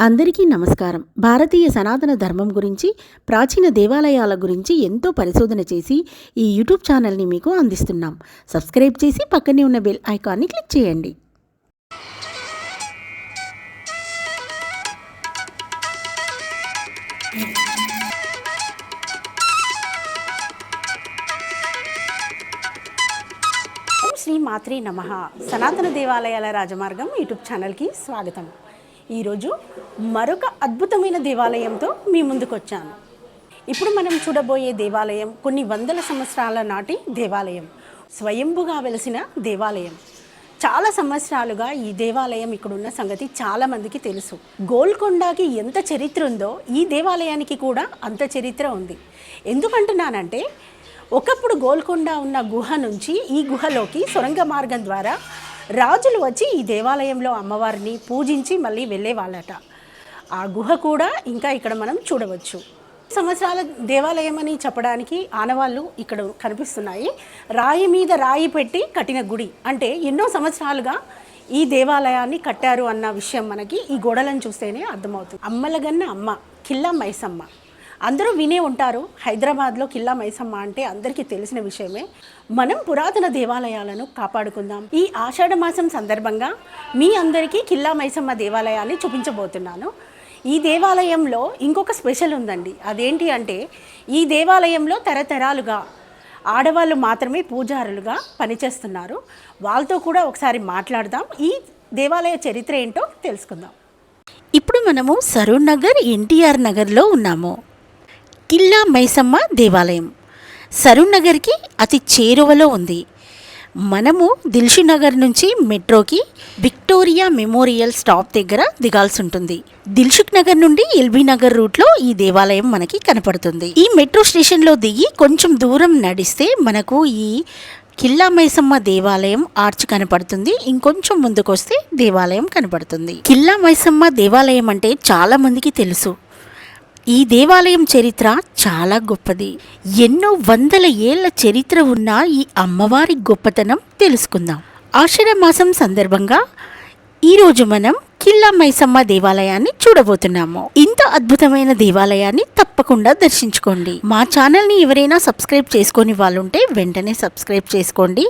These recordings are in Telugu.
అందరికీ నమస్కారం. భారతీయ సనాతన ధర్మం గురించి ప్రాచీన దేవాలయాల గురించి ఎంతో పరిశోధన చేసి ఈ యూట్యూబ్ ఛానల్ని మీకు అందిస్తున్నాం. సబ్స్క్రైబ్ చేసి పక్కనే ఉన్న బెల్ ఐకాన్ని క్లిక్ చేయండి. శ్రీ మాత్రి నమ. సనాతన దేవాలయాల రాజమార్గం యూట్యూబ్ ఛానల్కి స్వాగతం. ఈరోజు మరొక అద్భుతమైన దేవాలయంతో మీ ముందుకు వచ్చాను ఇప్పుడు మనం చూడబోయే దేవాలయం కొన్ని వందల సంవత్సరాల నాటి దేవాలయం. స్వయంభుగా వెలిసిన దేవాలయం. చాలా సంవత్సరాలుగా ఈ దేవాలయం ఇక్కడున్న సంగతి చాలామందికి తెలుసు. గోల్కొండకి ఎంత చరిత్ర ఉందో ఈ దేవాలయానికి కూడా అంత చరిత్ర ఉంది. ఎందుకంటున్నానంటే ఒకప్పుడు గోల్కొండ ఉన్న గుహ నుంచి ఈ గుహలోకి సొరంగ మార్గం ద్వారా రాజులు వచ్చి ఈ దేవాలయంలో అమ్మవారిని పూజించి మళ్ళీ వెళ్ళేవాళ్ళట. ఆ గుహ కూడా ఇంకా ఇక్కడ మనం చూడవచ్చు. సంవత్సరాల దేవాలయం అని చెప్పడానికి ఆనవాళ్ళు ఇక్కడ కనిపిస్తున్నాయి. రాయి మీద రాయి పెట్టి కట్టిన గుడి. అంటే ఎన్నో సంవత్సరాలుగా ఈ దేవాలయాన్ని కట్టారు అన్న విషయం మనకి ఈ గోడలను చూస్తేనే అర్థమవుతుంది. అమ్మలగన్న అమ్మ కిల్ల మైసమ్మ. అందరూ వినే ఉంటారు హైదరాబాద్లో కిల్లా మైసమ్మ అంటే అందరికీ తెలిసిన విషయమే. మనం పురాతన దేవాలయాలను కాపాడుకుందాం. ఈ ఆషాఢ మాసం సందర్భంగా మీ అందరికీ కిల్లా మైసమ్మ దేవాలయాన్ని చూపించబోతున్నాను. ఈ దేవాలయంలో ఇంకొక స్పెషల్ ఉందండి. అదేంటి అంటే ఈ దేవాలయంలో తరతరాలుగా ఆడవాళ్ళు మాత్రమే పూజారులుగా పనిచేస్తున్నారు. వాళ్ళతో కూడా ఒకసారి మాట్లాడదాం. ఈ దేవాలయ చరిత్ర ఏంటో తెలుసుకుందాం. ఇప్పుడు మనము సరూర్ నగర్ ఎన్టీఆర్ నగర్లో ఉన్నాము. కిల్లా మైసమ్మ దేవాలయం. సరూర్ నగర్కి అతి చేరువలో ఉంది. మనము దిల్షు నగర్ నుంచి మెట్రోకి విక్టోరియా మెమోరియల్ స్టాప్ దగ్గర దిగాల్సి ఉంటుంది దిల్షుక్ నగర్ నుండి ఎల్బీ నగర్ రూట్లో ఈ దేవాలయం మనకి కనపడుతుంది. ఈ మెట్రో స్టేషన్లో దిగి కొంచెం దూరం నడిస్తే మనకు ఈ కిల్లా మైసమ్మ దేవాలయం ఆర్చ్ కనపడుతుంది. ఇంకొంచెం ముందుకొస్తే దేవాలయం కనపడుతుంది. కిల్లా మైసమ్మ దేవాలయం అంటే చాలా మందికి తెలుసు. ఈ దేవాలయం చరిత్ర చాలా గొప్పది. ఎన్నో వందల ఏళ్ళ చరిత్ర ఉన్న ఈ అమ్మవారి గొప్పతనం తెలుసుకుందాం. ఆషాఢ మాసం సందర్భంగా ఈరోజు మనం కిల్లా మైసమ్మ దేవాలయాన్ని చూడబోతున్నాము. ఇంత అద్భుతమైన దేవాలయాన్ని తప్పకుండా దర్శించుకోండి. మా ఛానల్ని ఎవరైనా సబ్స్క్రైబ్ చేసుకొని వాళ్ళుంటే వెంటనే సబ్స్క్రైబ్ చేసుకోండి.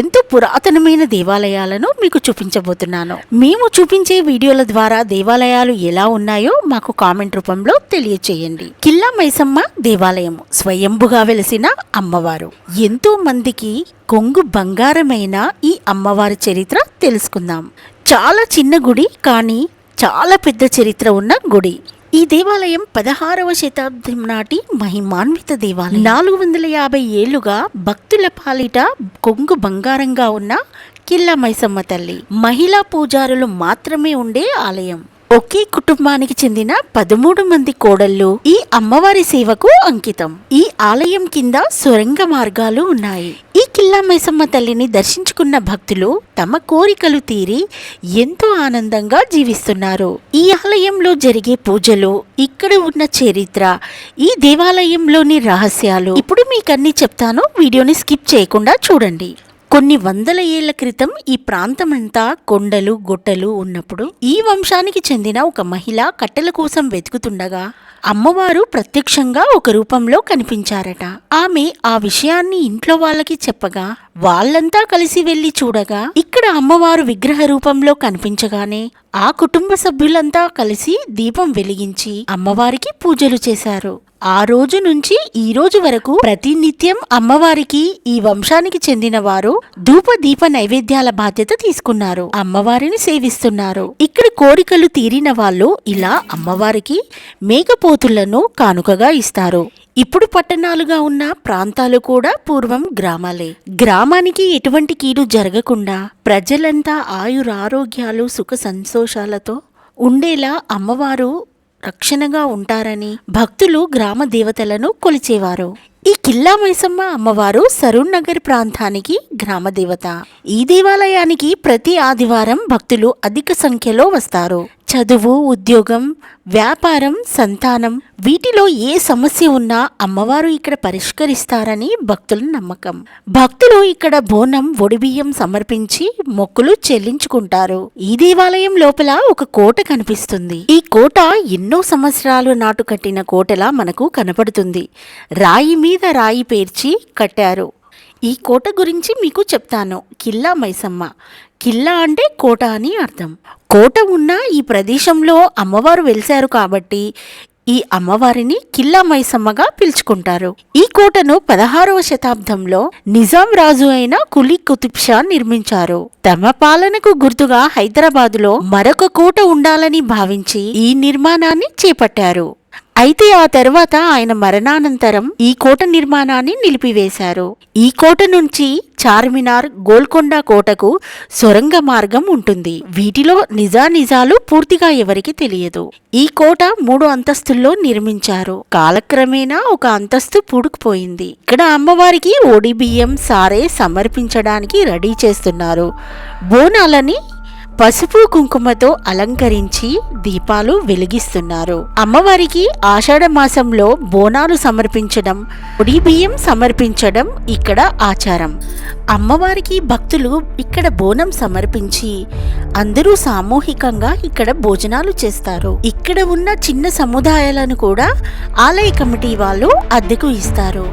ఎంతో పురాతనమైన దేవాలయాలను మీకు చూపించబోతున్నాను. మేము చూపించే వీడియోల ద్వారా దేవాలయాలు ఎలా ఉన్నాయో మాకు కామెంట్ రూపంలో తెలియచేయండి. కిల్లా మైసమ్మ దేవాలయం స్వయంభుగా వెలిసిన అమ్మవారు. ఎంతో మందికి కొంగు బంగారమైన ఈ అమ్మవారి చరిత్ర తెలుసుకుందాం. చాలా చిన్న గుడి కానీ చాలా పెద్ద చరిత్ర ఉన్న గుడి. ఈ దేవాలయం పదహారవ శతాబ్దం నాటి మహిమాన్విత దేవాలయం. నాలుగు వందల యాభై ఏళ్ళుగా భక్తుల పాలిట కొంగు బంగారంగా ఉన్న కిల్లా మైసమ్మ తల్లి. మహిళా పూజారులు మాత్రమే ఉండే ఆలయం. ఒకే కుటుంబానికి చెందిన పదమూడు మంది కోడళ్ళు ఈ అమ్మవారి సేవకు అంకితం. ఈ ఆలయం కింద సొరంగ మార్గాలు ఉన్నాయి. ఈ కిల్లా మైసమ్మ తల్లిని దర్శించుకున్న భక్తులు తమ కోరికలు తీరి ఎంతో ఆనందంగా జీవిస్తున్నారు. ఈ ఆలయంలో జరిగే పూజలు ఇక్కడ ఉన్న చరిత్ర ఈ దేవాలయంలోని రహస్యాలు. ఇప్పుడు మీకన్నీ చెప్తాను వీడియోని స్కిప్ చేయకుండా చూడండి. కొన్ని వందల ఏళ్ళ క్రితం ఈ ప్రాంతమంతా కొండలు గుట్టలు ఉన్నప్పుడు ఈ వంశానికి చెందిన ఒక మహిళ కట్టెల కోసం వెతుకుతుండగా అమ్మవారు ప్రత్యక్షంగా ఒక రూపంలో కనిపించారట. ఆమె ఆ విషయాన్ని ఇంట్లో వాళ్ళకి చెప్పగా వాళ్ళంతా కలిసి వెళ్ళి చూడగా ఇక్కడ అమ్మవారు విగ్రహ రూపంలో కనిపించగానే ఆ కుటుంబ సభ్యులంతా కలిసి దీపం వెలిగించి అమ్మవారికి పూజలు చేశారు. ఆ రోజు నుంచి ఈ రోజు వరకు ప్రతినిత్యం అమ్మవారికి ఈ వంశానికి చెందిన వారు ధూప దీప నైవేద్యాల బాధ్యత తీసుకున్నారు. అమ్మవారిని సేవిస్తున్నారు. ఇక్కడ కోరికలు తీరిన వాళ్ళు ఇలా అమ్మవారికి మేకపోతులను కానుకగా ఇస్తారు. ఇప్పుడు పట్టణాలుగా ఉన్న ప్రాంతాలు కూడా పూర్వం గ్రామాలే. గ్రామానికి ఎటువంటి కీడు జరగకుండా ప్రజలంతా ఆయురారోగ్యాలు సుఖ సంతోషాలతో ఉండేలా అమ్మవారు రక్షణగా ఉంటారని భక్తులు గ్రామ దేవతలను కొలిచేవారు. ఈ కిల్లా మైసమ్మ అమ్మవారు సరూర్ నగర్ ప్రాంతానికి గ్రామ దేవత. ఈ దేవాలయానికి ప్రతి ఆదివారం భక్తులు అధిక సంఖ్యలో వస్తారు. చదువు ఉద్యోగం వ్యాపారం సంతానం వీటిలో ఏ సమస్య ఉన్నా అమ్మవారు ఇక్కడ పరిష్కరిస్తారని భక్తుల నమ్మకం. భక్తులు ఇక్కడ బోనం ఒడిబియ్యం సమర్పించి మొక్కులు చెల్లించుకుంటారు. ఈ దేవాలయం లోపల ఒక కోట కనిపిస్తుంది. ఈ కోట ఎన్నో సంవత్సరాలు నాటు కట్టిన కోటలా మనకు కనపడుతుంది. రాయి మీద రాయి పేర్చి కట్టారు. ఈ కోట గురించి మీకు చెప్తాను. కిల్లా మైసమ్మ. కిల్లా అంటే కోట అని అర్థం. కోట ఉన్న ఈ ప్రదేశంలో అమ్మవారు వెలిశారు కాబట్టి ఈ అమ్మవారిని కిల్లా మైసమ్మగా పిలుచుకుంటారు. ఈ కోటను పదహారవ శతాబ్దంలో నిజాం రాజు అయిన కులీ కుతుబ్ షా నిర్మించారు. తమ పాలనకు గుర్తుగా హైదరాబాదులో మరొక కోట ఉండాలని భావించి ఈ నిర్మాణాన్ని చేపట్టారు. అయితే ఆ తర్వాత ఆయన మరణానంతరం ఈ కోట నిర్మాణాన్ని నిలిపివేశారు. ఈ కోట నుంచి చార్మినార్ గోల్కొండ కోటకు సొరంగ మార్గం ఉంటుంది. వీటిలో నిజానిజాలు పూర్తిగా ఎవరికి తెలియదు. ఈ కోట మూడు అంతస్తుల్లో నిర్మించారు. కాలక్రమేణా ఒక అంతస్తు పూడుకుపోయింది. ఇక్కడ అమ్మవారికి ఓడి బియ్యం సారే సమర్పించడానికి రెడీ చేస్తున్నారు. బోనాలని పసుపు కుంకుమతో అలంకరించి దీపాలు వెలిగిస్తున్నారు. అమ్మవారికి ఆషాఢ మాసంలో బోనాలు సమర్పించడం పొడి బియ్యం సమర్పించడం ఇక్కడ ఆచారం. అమ్మవారికి భక్తులు ఇక్కడ బోనం సమర్పించి అందరూ సామూహికంగా ఇక్కడ భోజనాలు చేస్తారు. ఇక్కడ ఉన్న చిన్న సముదాయాలను కూడా ఆలయ కమిటీ వాళ్ళు అద్దెకు ఇస్తారు.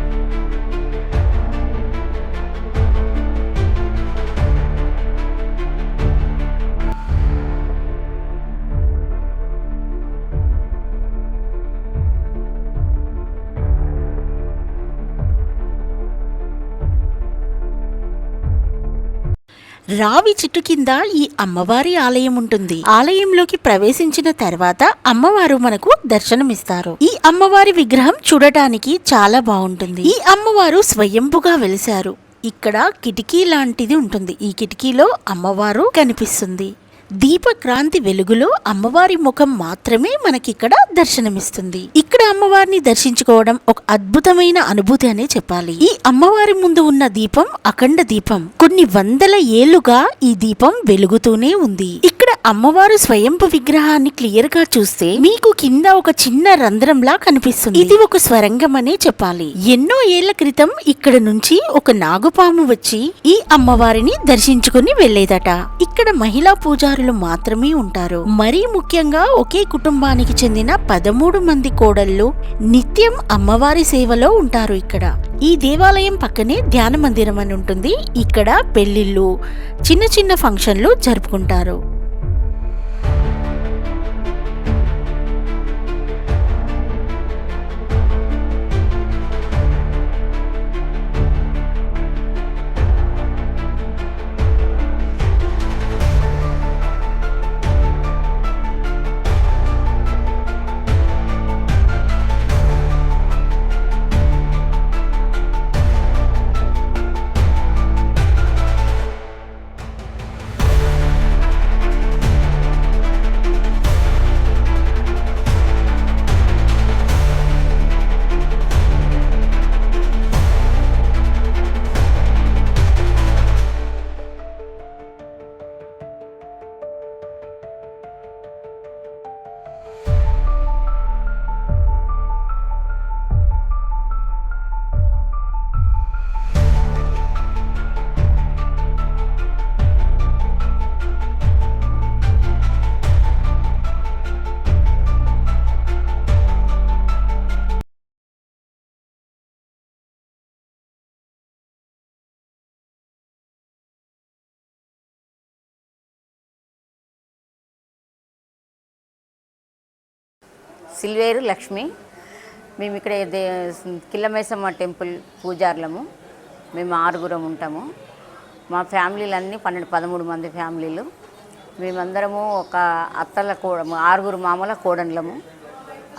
రావి చెట్టు కింద ఈ అమ్మవారి ఆలయం ఉంటుంది. ఆలయంలోకి ప్రవేశించిన తర్వాత అమ్మవారు మనకు దర్శనమిస్తారు. ఈ అమ్మవారి విగ్రహం చూడటానికి చాలా బాగుంటుంది. ఈ అమ్మవారు స్వయంపుగా వెలిశారు. ఇక్కడ కిటికీ లాంటిది ఉంటుంది. ఈ కిటికీలో అమ్మవారు కనిపిస్తుంది. దీపక్రాంతి వెలుగులో అమ్మవారి ముఖం మాత్రమే మనకిక్కడ దర్శనమిస్తుంది. ఇక్కడ అమ్మవారిని దర్శించుకోవడం ఒక అద్భుతమైన అనుభూతి అనే చెప్పాలి. ఈ అమ్మవారి ముందు ఉన్న దీపం అఖండ దీపం. కొన్ని వందల ఏళ్ళుగా ఈ దీపం వెలుగుతూనే ఉంది. అమ్మవారు స్వయంపు విగ్రహాన్ని క్లియర్గా చూస్తే మీకు కింద ఒక చిన్న రంధ్రంలా కనిపిస్తుంది. ఇది ఒక స్వరంగం అనే చెప్పాలి. ఎన్నో ఏళ్ళ క్రితం ఇక్కడ నుంచి ఒక నాగుపాము వచ్చి ఈ అమ్మవారిని దర్శించుకుని వెళ్ళేదట ఇక్కడ మహిళా పూజారులు మాత్రమే ఉంటారు. మరీ ముఖ్యంగా ఒకే కుటుంబానికి చెందిన పదమూడు మంది కోడళ్ళు నిత్యం అమ్మవారి సేవలో ఉంటారు ఇక్కడ. ఈ దేవాలయం పక్కనే ధ్యాన మందిరం అని ఉంటుంది. ఇక్కడ పెళ్ళిళ్ళు చిన్న చిన్న ఫంక్షన్లు జరుపుకుంటారు. సిల్వేరు లక్ష్మి. మేము ఇక్కడ దే టెంపుల్ పూజార్లము. మేము ఆరుగురం ఉంటాము. మా ఫ్యామిలీలన్నీ పన్నెండు పదమూడు మంది ఫ్యామిలీలు. మేమందరము ఒక అత్తల కూడా ఆరుగురు మామల కోడన్లము.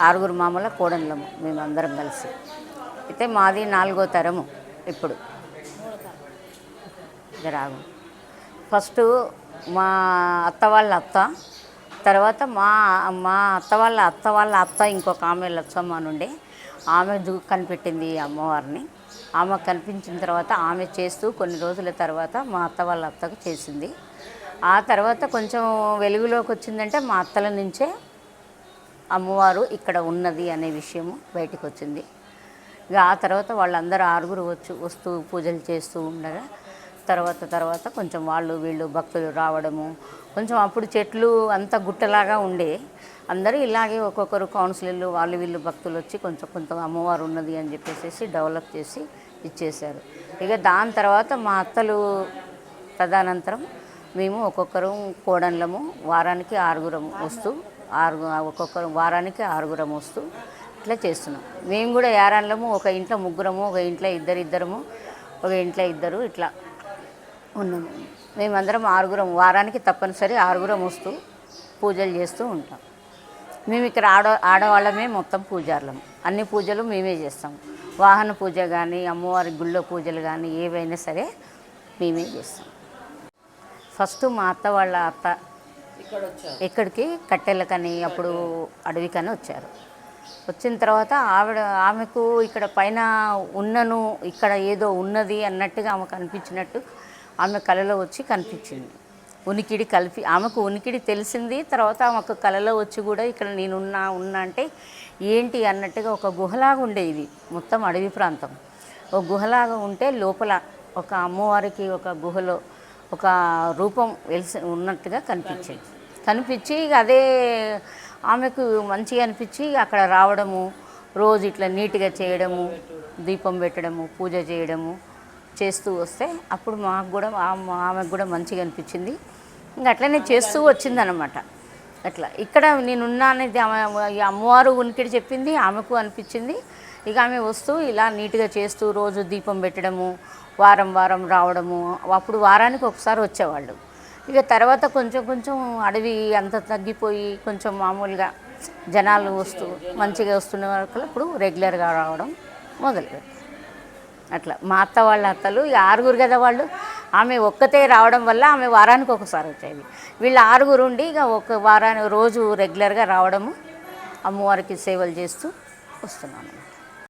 ఆరుగురు మామల కోడన్లము. మేమందరం కలిసి. అయితే మాది నాలుగో తరము ఇప్పుడు. జరాగు ఫస్ట్ మా అత్త వాళ్ళ అత్త తర్వాత మా మా అత్త వాళ్ళ అత్త వాళ్ళ అత్త ఇంకొక ఆమె లచ్చమ్మ నుండి ఆమె దు కనిపెట్టింది ఈ అమ్మవారిని. ఆమె కనిపించిన తర్వాత ఆమె చేస్తూ కొన్ని రోజుల తర్వాత మా అత్త వాళ్ళ అత్తకు చేసింది. ఆ తర్వాత కొంచెం వెలుగులోకి వచ్చిందంటే మా అత్తల నుంచే అమ్మవారు ఇక్కడ ఉన్నది అనే విషయము బయటకు వచ్చింది. ఇక ఆ తర్వాత వాళ్ళందరూ ఆరుగురు వచ్చి వస్తూ పూజలు చేస్తూ ఉండగా తర్వాత తర్వాత కొంచెం వాళ్ళు వీళ్ళు భక్తులు రావడము కొంచెం అప్పుడు చెట్లు అంత గుట్టలాగా ఉండే. అందరూ ఇలాగే ఒక్కొక్కరు కౌన్సిలర్లు వాళ్ళు వీళ్ళు భక్తులు వచ్చి కొంచెం కొంత అమ్మవారు ఉన్నది అని చెప్పేసి డెవలప్ చేసి ఇచ్చేశారు. ఇక దాని తర్వాత మా అత్తలు తదనంతరం మేము ఒక్కొక్కరు కోడన్లము వారానికి ఆరుగురం వస్తూ ఆరు ఒక్కొక్కరు వారానికి ఆరుగురం వస్తూ ఇట్లా చేస్తున్నాం. మేము కూడా యారాన్లము ఒక ఇంట్లో ముగ్గురము ఒక ఇంట్లో ఇద్దరు ఇద్దరము ఒక ఇంట్లో ఇద్దరు ఇట్లా ఉన్నాము. మేమందరం ఆరుగురం వారానికి తప్పనిసరి ఆరుగురం వస్తూ పూజలు చేస్తూ ఉంటాం. మేము ఇక్కడ ఆడ ఆడవాళ్ళమే మొత్తం పూజారులం. అన్ని పూజలు మేమే చేస్తాం. వాహన పూజ కానీ అమ్మవారి గుళ్ళో పూజలు కానీ ఏవైనా సరే మేమే చేస్తాం. ఫస్ట్ మా అత్త వాళ్ళ అత్త ఇక్కడికి కట్టెలకని అప్పుడు అడవికని వచ్చారు. వచ్చిన తర్వాత ఆవిడ ఆమెకు ఇక్కడ పైన ఉన్నను ఇక్కడ ఏదో ఉన్నది అన్నట్టుగా ఆమెకు అనిపించినట్టు ఆమె కలలో వచ్చి కనిపించింది. ఉనికిడి కలిపి ఆమెకు ఉనికిడి తెలిసింది తర్వాత ఆమెకు కలలో వచ్చి కూడా ఇక్కడ నేనున్నా ఉన్నా అంటే ఏంటి అన్నట్టుగా ఒక గుహలాగా ఉండేది మొత్తం అడవి ప్రాంతం. ఒక గుహలాగా ఉంటే లోపల ఒక అమ్మవారికి ఒక గుహలో ఒక రూపం వెలిసి ఉన్నట్టుగా కనిపించింది. కనిపించి ఇక అదే ఆమెకు మంచిగా అనిపించి అక్కడ రావడము రోజు ఇట్లా నీట్గా చేయడము దీపం పెట్టడము పూజ చేయడము చేస్తూ వస్తే అప్పుడు మాకు కూడా ఆమెకు కూడా మంచిగా అనిపించింది. ఇంకా అట్లనే చేస్తూ వచ్చిందనమాట. అట్లా. ఇక్కడ నేనున్నా అనేది ఆమె అమ్మవారు ఉనికిడి చెప్పింది ఆమెకు అనిపించింది. ఇక ఆమె వస్తూ ఇలా నీట్గా చేస్తూ రోజు దీపం పెట్టడము వారం వారం రావడము అప్పుడు వారానికి ఒకసారి వచ్చేవాళ్ళు. ఇక తర్వాత కొంచెం కొంచెం అడవి అంత తగ్గిపోయి కొంచెం మామూలుగా జనాలు వస్తూ మంచిగా వస్తున్న వరకు ఇప్పుడు రెగ్యులర్గా రావడం మొదలుపెట్టారు అట్లా. మా అత్త వాళ్ళ అత్తలు ఆరుగురు కదా వాళ్ళు ఆమె ఒక్కతే రావడం వల్ల ఆమె వారానికి ఒకసారి వచ్చేది. వీళ్ళు ఆరుగురు ఉండి ఇక ఒక వారానికి రోజు రెగ్యులర్గా రావడము అమ్మవారికి సేవలు చేస్తూ వస్తున్నాను.